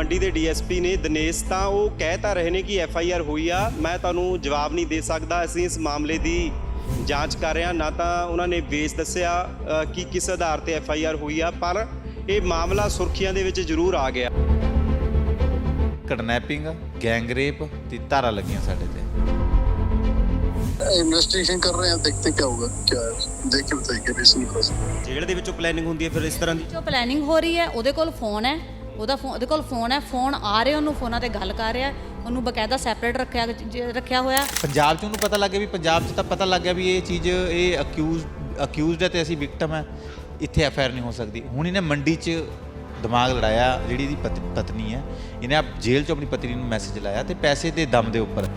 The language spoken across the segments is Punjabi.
ਮੰਡੀ ਦੇ ਡੀਐਸਪੀ ਨੇ ਦਿਨੇਸ਼ ਤਾਂ ਉਹ ਕਹਿ ਤਾਂ ਰਹੇ ਨੇ ਕਿ ਐਫ ਆਈ ਆਰ ਹੋਈ ਆ ਮੈਂ ਤੁਹਾਨੂੰ ਜਵਾਬ ਨਹੀਂ ਦੇ ਸਕਦਾ ਅਸੀਂ ਇਸ ਮਾਮਲੇ ਦੀ ਜਾਂਚ ਕਰ ਰਹੇ ਹਾਂ ਨਾ ਤਾਂ ਉਹਨਾਂ ਨੇ ਬੇਸ ਦੱਸਿਆ ਅ, ਕਿ ਕਿਸ ਆਧਾਰ ਤੇ ਐਫ ਆਈ ਆਰ ਹੋਈ ਆ ਪਰ ਇਹ ਮਾਮਲਾ ਸੁਰਖੀਆਂ ਦੇ ਵਿੱਚ ਜ਼ਰੂਰ ਆ ਗਿਆ ਕਿਡਨੈਪਿੰਗ ਗੈਂਗ ਰੇਪ ਤੇ ਧਾਰਾ ਲੱਗੀਆਂ ਸਾਡੇ ਤੇ इन्वेस्टिगेशन कर रहे हैं देखते क्या होगा क्या है देख के बताइए रीजन कॉज ਜੇਲ੍ਹ ਦੇ ਵਿੱਚੋਂ ਪਲੈਨਿੰਗ ਹੁੰਦੀ ਹੈ ਫਿਰ ਇਸ ਤਰ੍ਹਾਂ ਦੀ ਜੋ ਪਲੈਨਿੰਗ ਹੋ ਰਹੀ ਹੈ ਉਹਦੇ ਕੋਲ ਫੋਨ ਹੈ ਉਹਦਾ ਫੋਨ ਉਹਦੇ ਕੋਲ ਫੋਨ ਹੈ ਫੋਨ ਆ ਰਹੇ ਉਹਨੂੰ ਫੋਨਾਂ ਤੇ ਗੱਲ ਕਰ ਰਿਹਾ ਉਹਨੂੰ ਬਕਾਇਦਾ ਸੈਪਰੇਟ ਰੱਖਿਆ ਰੱਖਿਆ ਹੋਇਆ ਪੰਜਾਬ 'ਚ ਉਹਨੂੰ ਪਤਾ ਲੱਗ ਗਿਆ ਵੀ ਪੰਜਾਬ 'ਚ ਤਾਂ ਪਤਾ ਲੱਗ ਗਿਆ ਵੀ ਇਹ ਚੀਜ਼ ਇਹ ਅਕਿਊਜ਼ ਅਕਿਊਜ਼ਡ ਹੈ ਤੇ ਅਸੀਂ ਵਿਕਟਮ ਹੈ ਇੱਥੇ ਐਫ ਨਹੀਂ ਹੋ ਸਕਦੀ। ਹੁਣ ਇਹਨੇ ਮੰਡੀ 'ਚ ਦਿਮਾਗ ਲੜਾਇਆ ਜਿਹੜੀ ਇਹਦੀ ਪਤ- ਪਤਨੀ ਹੈ ਇਹਨੇ ਆਪ ਜੇਲ੍ਹ 'ਚੋਂ ਆਪਣੀ ਪਤਨੀ ਨੂੰ ਮੈਸੇਜ ਲਾਇਆ ਤੇ ਪੈਸੇ ਦੇ ਦਮ ਦੇ ਉੱਪਰ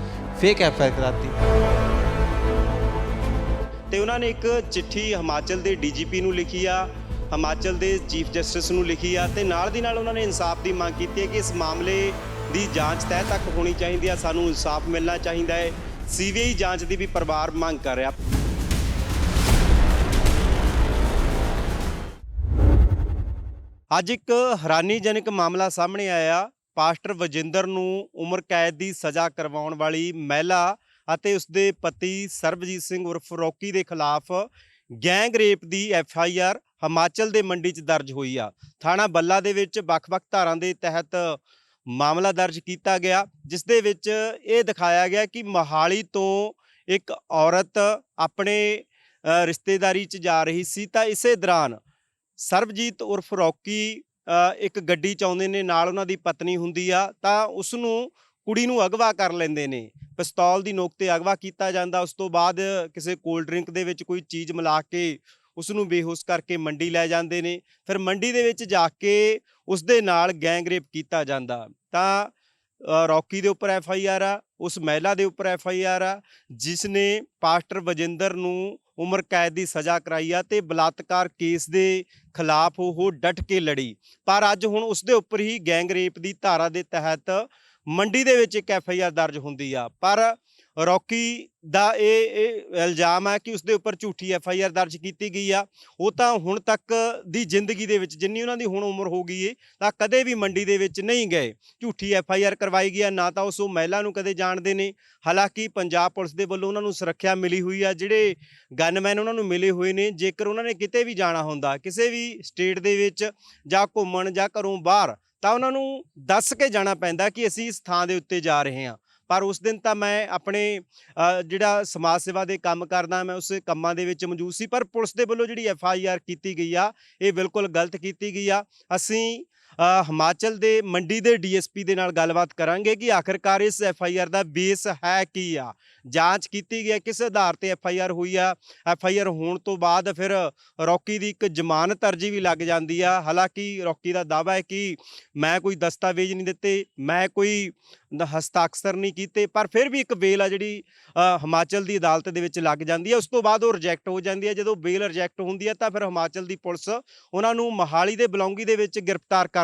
ਫੇਕ ਐਫ ਆਈ ਕਰਾਤੀ। ਤੇ ਉਹਨਾਂ ਨੇ ਇੱਕ ਚਿੱਠੀ ਹਿਮਾਚਲ ਦੇ ਡੀਜੀਪੀ ਨੂੰ ਲਿਖੀ ਆ ਹਿਮਾਚਲ ਦੇ ਚੀਫ ਜਸਟਿਸ ਨੂੰ ਲਿਖੀ ਆ ਤੇ ਨਾਲ ਦੀ ਨਾਲ ਉਹਨਾਂ ਨੇ ਇਨਸਾਫ ਦੀ ਮੰਗ ਕੀਤੀ ਹੈ ਕਿ ਇਸ ਮਾਮਲੇ ਦੀ ਜਾਂਚ ਤਹਿ ਤੱਕ ਹੋਣੀ ਚਾਹੀਦੀ ਆ, ਸਾਨੂੰ ਇਨਸਾਫ ਮਿਲਣਾ ਚਾਹੀਦਾ ਹੈ। ਸੀਬੀਆਈ ਜਾਂਚ ਦੀ ਵੀ ਪਰਿਵਾਰ ਮੰਗ ਕਰ ਰਿਹਾ। ਅੱਜ ਇੱਕ ਹੈਰਾਨੀਜਨਕ ਮਾਮਲਾ ਸਾਹਮਣੇ ਆਇਆ। ਪਾਸਟਰ ਵਜਿੰਦਰ ਨੂੰ ਉਮਰ ਕੈਦ ਦੀ ਸਜ਼ਾ ਕਰਵਾਉਣ ਵਾਲੀ ਮਹਿਲਾ ਅਤੇ ਉਸਦੇ ਪਤੀ ਸਰਬਜੀਤ ਸਿੰਘ ਉਰਫ ਰੋਕੀ ਦੇ ਖਿਲਾਫ ਗੈਂਗ ਰੇਪ ਦੀ ਐਫ ਆਈ ਆਰ ਹਿਮਾਚਲ ਦੇ ਮੰਡੀ 'ਚ ਦਰਜ ਹੋਈ ਆ। ਥਾਣਾ ਬੱਲਾ ਦੇ ਵਿੱਚ ਵੱਖ-ਵੱਖ ਧਾਰਾਂ ਦੇ ਤਹਿਤ ਮਾਮਲਾ ਦਰਜ ਕੀਤਾ ਗਿਆ, ਜਿਸ ਦੇ ਵਿੱਚ ਇਹ ਦਿਖਾਇਆ ਗਿਆ ਕਿ ਮੋਹਾਲੀ ਤੋਂ ਇੱਕ ਔਰਤ ਆਪਣੇ ਰਿਸ਼ਤੇਦਾਰੀ 'ਚ ਜਾ ਰਹੀ ਸੀ। ਤਾਂ ਇਸੇ ਦੌਰਾਨ ਸਰਬਜੀਤ ਉਰਫ ਰੌਕੀ ਇੱਕ ਗੱਡੀ 'ਚ ਆਉਂਦੇ ਨੇ, ਨਾਲ ਉਹਨਾਂ ਦੀ ਪਤਨੀ ਹੁੰਦੀ ਆ। ਤਾਂ ਉਸ ਨੂੰ ਕੁੜੀ ਨੂੰ ਅਗਵਾ ਕਰ ਲੈਂਦੇ ਨੇ। ਪਿਸਤੌਲ ਦੀ ਨੋਕ ਤੇ ਅਗਵਾ ਕੀਤਾ ਜਾਂਦਾ। ਉਸ ਤੋਂ ਬਾਅਦ ਕਿਸੇ ਕੋਲਡ ਡਰਿੰਕ ਦੇ ਵਿੱਚ ਕੋਈ ਚੀਜ਼ ਮਿਲਾ ਕੇ ਉਸ ਨੂੰ ਬੇਹੋਸ਼ ਕਰਕੇ ਮੰਡੀ ਲੈ ਜਾਂਦੇ ਨੇ। ਫਿਰ ਮੰਡੀ ਦੇ ਵਿੱਚ ਜਾ ਕੇ ਉਸ ਦੇ ਨਾਲ ਗੈਂਗ ਰੇਪ ਕੀਤਾ ਜਾਂਦਾ। ਤਾਂ ਰੌਕੀ ਦੇ ਉੱਪਰ ਐਫ ਆਈ ਆਰ ਆ, ਉਸ ਮਹਿਲਾ ਦੇ ਉੱਪਰ ਐਫ ਆਈ ਆਰ ਆ ਜਿਸ ਨੇ ਪਾਸਟਰ ਵਜਿੰਦਰ ਨੂੰ ਉਮਰ ਕੈਦ ਦੀ ਸਜ਼ਾ ਕਰਾਈ ਆ ਤੇ ਬਲਾਤਕਾਰ ਕੇਸ ਦੇ ਖਿਲਾਫ ਉਹ ਡਟ ਕੇ ਲੜੀ। ਪਰ ਅੱਜ ਹੁਣ ਉਸ ਦੇ ਉੱਪਰ ਹੀ ਗੈਂਗ ਰੇਪ ਦੀ ਧਾਰਾ ਦੇ ਤਹਿਤ ਮੰਡੀ ਦੇ ਵਿੱਚ ਇੱਕ ਐਫ ਆਈ ਆਰ ਦਰਜ ਹੁੰਦੀ ਆ। ਪਰ ਰੌਕੀ ਦਾ ਇਹ ਇਹ ਇਲਜ਼ਾਮ ਹੈ ਕਿ ਉਸ ਦੇ ਉੱਪਰ ਝੂਠੀ ਐਫ ਆਈ ਆਰ ਦਰਜ ਕੀਤੀ ਗਈ ਆ। ਉਹ ਤਾਂ ਹੁਣ ਤੱਕ ਦੀ ਜ਼ਿੰਦਗੀ ਦੇ ਵਿੱਚ ਜਿੰਨੀ ਉਹਨਾਂ ਦੀ ਹੁਣ ਉਮਰ ਹੋ ਗਈ ਏ, ਤਾਂ ਕਦੇ ਵੀ ਮੰਡੀ ਦੇ ਵਿੱਚ ਨਹੀਂ ਗਏ। ਝੂਠੀ ਐਫ ਆਈ ਆਰ ਕਰਵਾਈ ਗਈ ਆ, ਨਾ ਤਾਂ ਉਸ ਉਹ ਮਹਿਲਾ ਨੂੰ ਕਦੇ ਜਾਣਦੇ ਨੇ। ਹਾਲਾਂਕਿ ਪੰਜਾਬ ਪੁਲਿਸ ਦੇ ਵੱਲੋਂ ਉਹਨਾਂ ਨੂੰ ਸੁਰੱਖਿਆ ਮਿਲੀ ਹੋਈ ਆ। ਜਿਹੜੇ ਗਨਮੈਨ ਉਹਨਾਂ ਨੂੰ ਮਿਲੇ ਹੋਏ ਨੇ, ਜੇਕਰ ਉਹਨਾਂ ਨੇ ਕਿਤੇ ਵੀ ਜਾਣਾ ਹੁੰਦਾ, ਕਿਸੇ ਵੀ ਸਟੇਟ ਦੇ ਵਿੱਚ ਜਾਂ ਘੁੰਮਣ ਜਾਂ ਘਰੋਂ ਬਾਹਰ ਤਾਂ ਉਹਨਾਂ ਨੂੰ ਦੱਸ ਕੇ ਜਾਣਾ ਪੈਂਦਾ ਕਿ ਅਸੀਂ ਇਸ ਥਾਂ ਦੇ ਉੱਤੇ ਜਾ ਰਹੇ ਹਾਂ। ਪਰ ਉਸ ਦਿਨ ਤਾਂ ਮੈਂ ਆਪਣੇ ਜਿਹੜਾ ਸਮਾਜ ਸੇਵਾ ਦੇ ਕੰਮ ਕਰਦਾ, ਮੈਂ ਉਸ ਕੰਮਾਂ ਦੇ ਵਿੱਚ ਮੌਜੂਦ ਸੀ। ਪਰ ਪੁਲਿਸ ਦੇ ਵੱਲੋਂ ਜਿਹੜੀ ਐਫ ਆਈ ਆਰ ਕੀਤੀ ਗਈ ਆ, ਇਹ ਬਿਲਕੁਲ ਗਲਤ ਕੀਤੀ ਗਈ ਆ। ਅਸੀਂ ਹਿਮਾਚਲ ਦੇ ਮੰਡੀ ਦੇ ਡੀਐਸਪੀ ਦੇ ਨਾਲ ਗੱਲਬਾਤ ਕਰਾਂਗੇ ਕਿ ਆਖਰਕਾਰ ਇਸ ਐਫ ਆਈ ਆਰ ਦਾ ਬੇਸ ਹੈ ਕੀ ਆ। ਜਾਂਚ ਕੀਤੀ ਗਈ ਹੈ, ਕਿਸ ਆਧਾਰ ਤੇ ਐਫ ਆਈ ਆਰ ਹੋਈ ਆ। ਐਫ ਆਈ ਆਰ ਹੋਣ ਤੋਂ ਬਾਅਦ ਫਿਰ ਰੌਕੀ ਦੀ ਇੱਕ ਜ਼ਮਾਨਤ ਅਰਜੀ ਵੀ ਲੱਗ ਜਾਂਦੀ ਆ। ਹਾਲਾਂਕਿ ਰੌਕੀ ਦਾ ਦਾਅਵਾ ਹੈ ਕਿ ਮੈਂ ਕੋਈ ਦਸਤਾਵੇਜ਼ ਨਹੀਂ ਦਿੱਤੇ, ਮੈਂ ਕੋਈ ਦ- ਹਸਤਾਖਰ ਨਹੀਂ ਕੀਤੇ, ਪਰ ਫਿਰ ਵੀ ਇੱਕ ਬੇਲ ਆ ਜਿਹੜੀ ਹਿਮਾਚਲ ਦੀ ਅਦਾਲਤ ਦੇ ਵਿੱਚ ਲੱਗ ਜਾਂਦੀ ਹੈ ਉਸ ਤੋਂ ਬਾਅਦ ਉਹ ਰਿਜੈਕਟ ਹੋ ਜਾਂਦੀ ਹੈ ਜਦੋਂ ਬੇਲ ਰਿਜੈਕਟ ਹੁੰਦੀ ਹੈ ਤਾਂ ਫਿਰ ਹਿਮਾਚਲ ਦੀ ਪੁਲਿਸ ਉਹਨਾਂ ਨੂੰ ਮਹਾਲੀ ਦੇ ਬਲੌਂਗੀ ਦੇ ਵਿੱਚ ਗ੍ਰਿਫਤਾਰ ਕਰ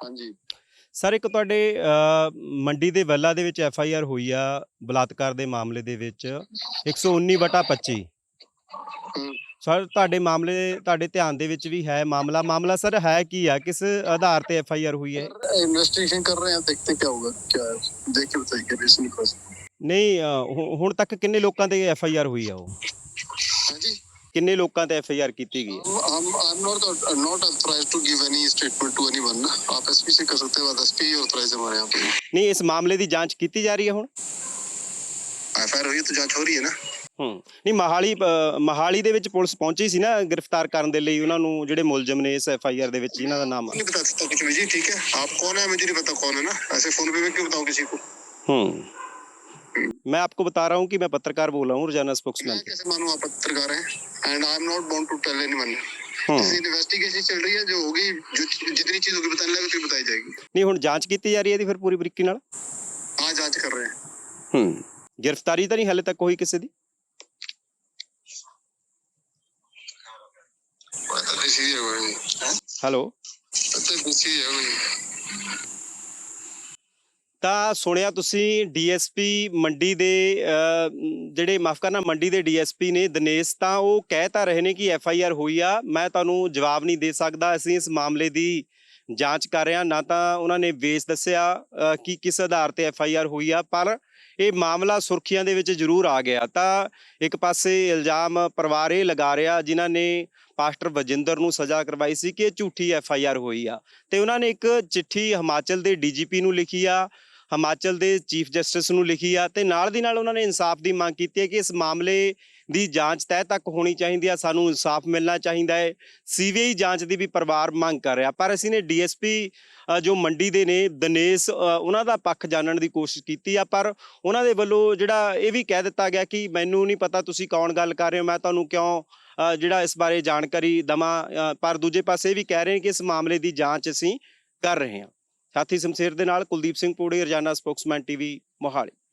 ਹਾਂਜੀ। ਸਰ ਇੱਕ ਤੁਹਾਡੇ ਮੰਡੀ ਦੇ ਵੱਲਾ ਦੇ ਵਿੱਚ ਐਫ ਆਈ ਆਰ ਹੋਈ ਆ ਬਲਾਤਕਾਰ ਦੇ ਮਾਮਲੇ ਦੇ ਵਿੱਚ। 119/25 ਸਰ ਤੁਹਾਡੇ ਮਾਮਲੇ ਤੁਹਾਡੇ ਧਿਆਨ ਦੇ ਵਿੱਚ ਵੀ ਹੈ ਮਾਮਲਾ? ਮਾਮਲਾ ਸਰ ਹੈ ਕੀ ਆ? ਕਿਸ ਆਧਾਰ ਤੇ ਐਫ ਆਈ ਆਰ ਹੋਈ ਹੈ? ਇਨਵੈਸਟੀਗੇਸ਼ਨ ਕਰ ਰਹੇ ਹਾਂ ਦੇਖਤੇ ਕੀ ਹੋਗਾ ਕੀ ਦੇਖ ਕੇ ਬਤਾਈਏ ਕਿ ਇਸ ਨਹੀਂ ਹੁਣ ਤੱਕ ਕਿੰਨੇ ਲੋਕਾਂ ਤੇ ਐਫ ਆਈ ਆਰ ਹੋਈ ਆ ਉਹ? ਹਾਂਜੀ। ਕਿੰਨੇ ਲੋਕਾਂ ਤੇ ਐਫ ਆਈ ਆਰ ਕੀਤੀ ਗਈ ਹੈ हम I am not not authorized to give any statement to anyone ना आप एसपी से कर सकते हो एसपी ऑथराइज हमारे यहाँ पे ਨਹੀਂ ਇਸ ਮਾਮਲੇ ਦੀ ਜਾਂਚ ਕੀਤੀ ਜਾ ਰਹੀ ਹੈ ਹੁਣ एफआईआर हुई है तो जांच हो रही है ना ਹੂੰ ਨਹੀਂ ਮਹਾਲੀ ਅ, ਮਹਾਲੀ ਦੇ ਵਿੱਚ ਪੁਲਿਸ ਪਹੁੰਚੀ ਸੀ ਨਾ ਗ੍ਰਿਫਤਾਰ ਕਰਨ ਦੇ ਲਈ ਉਹਨਾਂ ਨੂੰ ਜਿਹੜੇ ਮੁਲਜ਼ਮ ਨੇ ਇਸ ਐਫ ਆਈ ਆਰ ਦੇ ਵਿੱਚ ਜਿਨ੍ਹਾਂ ਦਾ ਨਾਮ ਆ नहीं बता सकता कुछ मुझे ठीक है आप कौन है मुझे नहीं पता कौन है ना ऐसे फोन पे मैं क्यों बताऊं किसी को हम्म मैं आपको बता रहा हूँ कि मैं पत्रकार बोल रहा हूँ रोजाना मैं स्पोक्समैन कैसे मानूं आप पत्रकार हैं and I am not born to tell anyone hmm. जैसे इन्वेस्टिगेशन चल रही है जो होगी जो जितनी चीज होगी बताने लगे फिर बताई जाएगी ਨਹੀਂ ਹੁਣ ਜਾਂਚ ਕੀਤੀ ਜਾ ਰਹੀ ਹੈ ਇਹਦੀ ਫਿਰ ਪੂਰੀ ਬਰੀਕੀ ਨਾਲ हाँ जांच कर रहे हैं ਹੂੰ ਗ੍ਰਿਫਤਾਰੀ ਤਾਂ ਨਹੀਂ ਹਾਲੇ ਤੱਕ ਹੋਈ ਕਿਸੇ ਦੀ पता किसी है कोई ਹੈਲੋ पता किसी है कोई ਤਾਂ ਸੁਣਿਆ ਤੁਸੀਂ ਡੀਐਸਪੀ ਮੰਡੀ ਦੇ ਜਿਹੜੇ ਮਾਫ ਕਰਨਾ ਮੰਡੀ ਦੇ ਡੀਐਸਪੀ ਨੇ ਦਿਨੇਸ਼, ਤਾਂ ਉਹ ਕਹਿ ਤਾਂ ਰਹੇ ਨੇ ਕਿ ਐਫ ਆਈ ਆਰ ਹੋਈ ਆ, ਮੈਂ ਤੁਹਾਨੂੰ ਜਵਾਬ ਨਹੀਂ ਦੇ ਸਕਦਾ, ਅਸੀਂ ਇਸ ਮਾਮਲੇ ਦੀ ਜਾਂਚ ਕਰ ਰਹੇ ਹਾਂ, ਨਾ ਤਾਂ ਉਹਨਾਂ ਨੇ ਵੇਸ ਦੱਸਿਆ ਕਿ ਕਿਸ ਆਧਾਰ ਤੇ ਐਫ ਆਈ ਆਰ ਹੋਈ ਆ, ਪਰ ਇਹ ਮਾਮਲਾ ਸੁਰਖੀਆਂ ਦੇ ਵਿੱਚ ਜ਼ਰੂਰ ਆ ਗਿਆ। ਤਾਂ ਇੱਕ ਪਾਸੇ ਇਲਜ਼ਾਮ ਪਰਿਵਾਰ ਇਹ ਲਗਾ ਰਿਹਾ ਜਿਨ੍ਹਾਂ ਨੇ ਪਾਸਟਰ ਵਜਿੰਦਰ ਨੂੰ ਸਜ਼ਾ ਕਰਵਾਈ ਸੀ ਕਿ ਇਹ ਝੂਠੀ ਐਫ ਆਈ ਆਰ ਹੋਈ ਆ। ਤੇ ਉਹਨਾਂ ਨੇ ਇੱਕ ਚਿੱਠੀ ਹਿਮਾਚਲ ਦੇ ਡੀਜੀਪੀ ਨੂੰ ਲਿਖੀ ਆ ਹਿਮਾਚਲ ਦੇ ਚੀਫ ਜਸਟਿਸ ਨੂੰ ਲਿਖੀ ਆ ਤੇ ਨਾਲ ਦੀ ਨਾਲ ਉਹਨਾਂ ਨੇ ਇਨਸਾਫ ਦੀ ਮੰਗ ਕੀਤੀ ਹੈ ਕਿ ਇਸ ਮਾਮਲੇ ਦੀ ਜਾਂਚ ਤਹਿ ਤੱਕ ਹੋਣੀ ਚਾਹੀਦੀ ਆ, ਸਾਨੂੰ ਇਨਸਾਫ ਮਿਲਣਾ ਚਾਹੀਦਾ ਹੈ। ਸੀਬੀਆਈ ਜਾਂਚ ਦੀ ਵੀ ਪਰਿਵਾਰ ਮੰਗ ਕਰ ਰਿਹਾ, ਪਰ ਅਸੀਂ ਨੇ ਡੀਐਸਪੀ ਜੋ ਮੰਡੀ ਦੇ ਨੇ ਦਿਨੇਸ਼ ਉਹਨਾਂ ਦਾ ਪੱਖ ਜਾਣਨ ਦੀ ਕੋਸ਼ਿਸ਼ ਕੀਤੀ ਆ, ਪਰ ਉਹਨਾਂ ਦੇ ਵੱਲੋਂ ਜਿਹੜਾ ਇਹ ਵੀ ਕਹਿ ਦਿੱਤਾ ਗਿਆ ਕਿ ਮੈਨੂੰ ਨਹੀਂ ਪਤਾ ਤੁਸੀਂ ਕੌਣ ਗੱਲ ਕਰ ਰਹੇ ਹੋ, ਮੈਂ ਤੁਹਾਨੂੰ ਕਿਉਂ ਜਿਹੜਾ ਇਸ ਬਾਰੇ ਜਾਣਕਾਰੀ ਦਵਾਂ ਪਰ ਦੂਜੇ ਪਾਸੇ ਇਹ ਵੀ ਕਹਿ ਰਹੇ ਨੇ ਕਿ ਇਸ ਮਾਮਲੇ ਦੀ ਜਾਂਚ ਅਸੀਂ ਕਰ ਰਹੇ ਹਾਂ। ਸਾਥੀ ਸਮਸ਼ੇਰ ਦੇ ਨਾਲ ਕੁਲਦੀਪ ਸਿੰਘ ਪੂੜੀ ਰਜਾਨਾ ਸਪੋਕਸਮੈਨ ਟੀਵੀ ਮੋਹਾਲੀ।